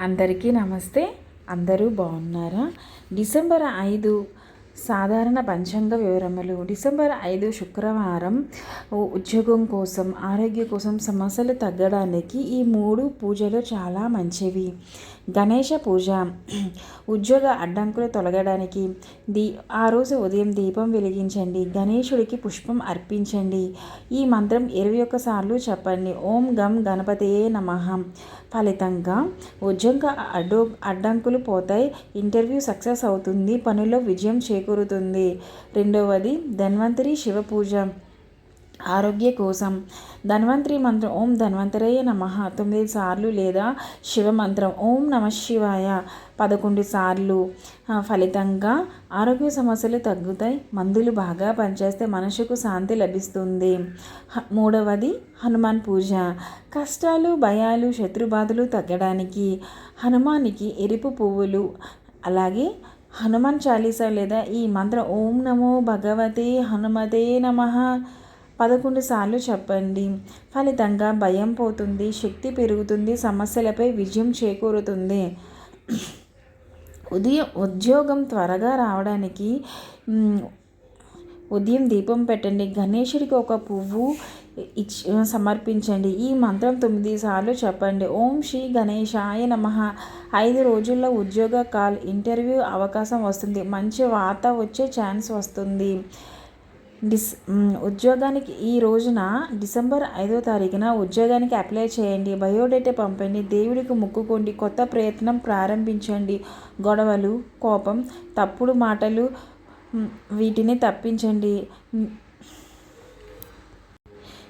అందరికీ నమస్తే. అందరూ బాగున్నారా? డిసెంబర్ ఐదు సాధారణ పంచాంగ వివరములు. డిసెంబర్ ఐదు శుక్రవారం ఉద్యోగం కోసం ఆరోగ్య కోసం సమస్యలు తగ్గడానికి ఈ మూడు పూజలు చాలా మంచివి. గణేష పూజ ఉద్యోగ అడ్డంకులు తొలగడానికి దీ ఆ రోజు ఉదయం దీపం వెలిగించండి గణేశుడికి పుష్పం అర్పించండి. ఈ మంత్రం ఇరవై ఒక్కసార్లు చెప్పండి. ఓం గం గణపతియే నమ. ఫలితంగా ఉద్యోగ అడ్డు అడ్డంకులు పోతాయి. ఇంటర్వ్యూ సక్సెస్ అవుతుంది. పనిలో విజయం చేకూరుతుంది. రెండవది ధన్వంతరి శివ పూజ ఆరోగ్య కోసం. ధన్వంతరి మంత్రం ఓం ధన్వంతరయ్య నమ. తొమ్మిది సార్లు లేదా శివ మంత్రం ఓం నమ శివాయ. పదకొండు సార్లు ఫలితంగా ఆరోగ్య సమస్యలు తగ్గుతాయి మందులు బాగా పనిచేస్తే మనసుకు శాంతి లభిస్తుంది. హ- మూడవది హనుమాన్ పూజ. కష్టాలు భయాలు శత్రుబాధలు తగ్గడానికి హనుమానికి ఎరుపు పువ్వులు అలాగే హనుమాన్ చాలీసా లేదా ఈ మంత్రం ఓం నమో భగవతే హనుమతే నమ. పదకొండు సార్లు చెప్పండి. ఫలితంగా భయం పోతుంది శక్తి పెరుగుతుంది సమస్యలపై విజయం చేకూరుతుంది. ఉదయం ఉద్యోగం త్వరగా రావడానికి ఉదయం దీపం పెట్టండి. గణేశుడికి ఒక పువ్వు ఇచ్చి సమర్పించండి. ఈ మంత్రం తొమ్మిది సార్లు చెప్పండి. ఓం శ్రీ గణేశాయ నమ. ఐదు రోజుల్లో ఉద్యోగ కాల్ ఇంటర్వ్యూ అవకాశం వస్తుంది. మంచి వార్త వచ్చే ఛాన్స్ వస్తుంది. డిస్ ఉద్యోగానికి ఈ రోజున డిసెంబర్ ఐదో తారీఖున ఉద్యోగానికి అప్లై చేయండి. బయోడేటా పంపండి. దేవుడికి మొక్కుకోండి. కొత్త ప్రయత్నం ప్రారంభించండి. గొడవలు కోపం తప్పుడు మాటలు వీటిని తప్పించండి.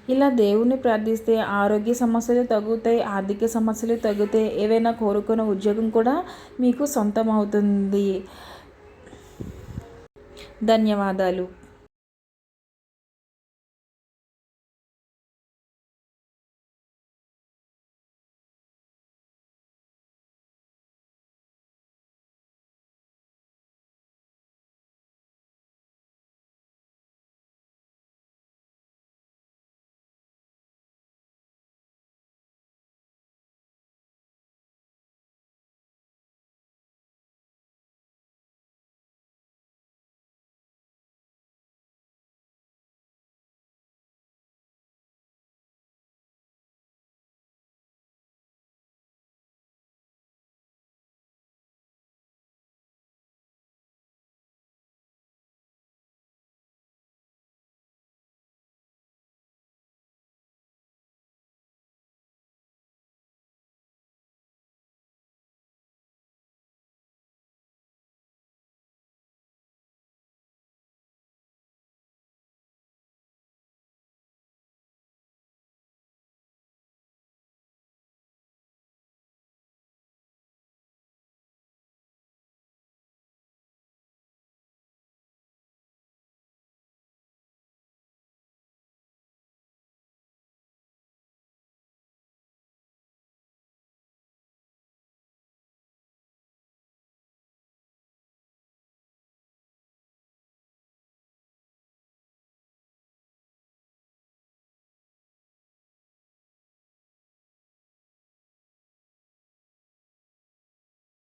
ఇలా దేవుణ్ణి ప్రార్థిస్తే ఆరోగ్య సమస్యలు తగ్గుతాయి ఆర్థిక సమస్యలు తగ్గుతాయి. ఏవైనా కోరుకున్న ఉద్యోగం కూడా మీకు సొంతం అవుతుంది ధన్యవాదాలు.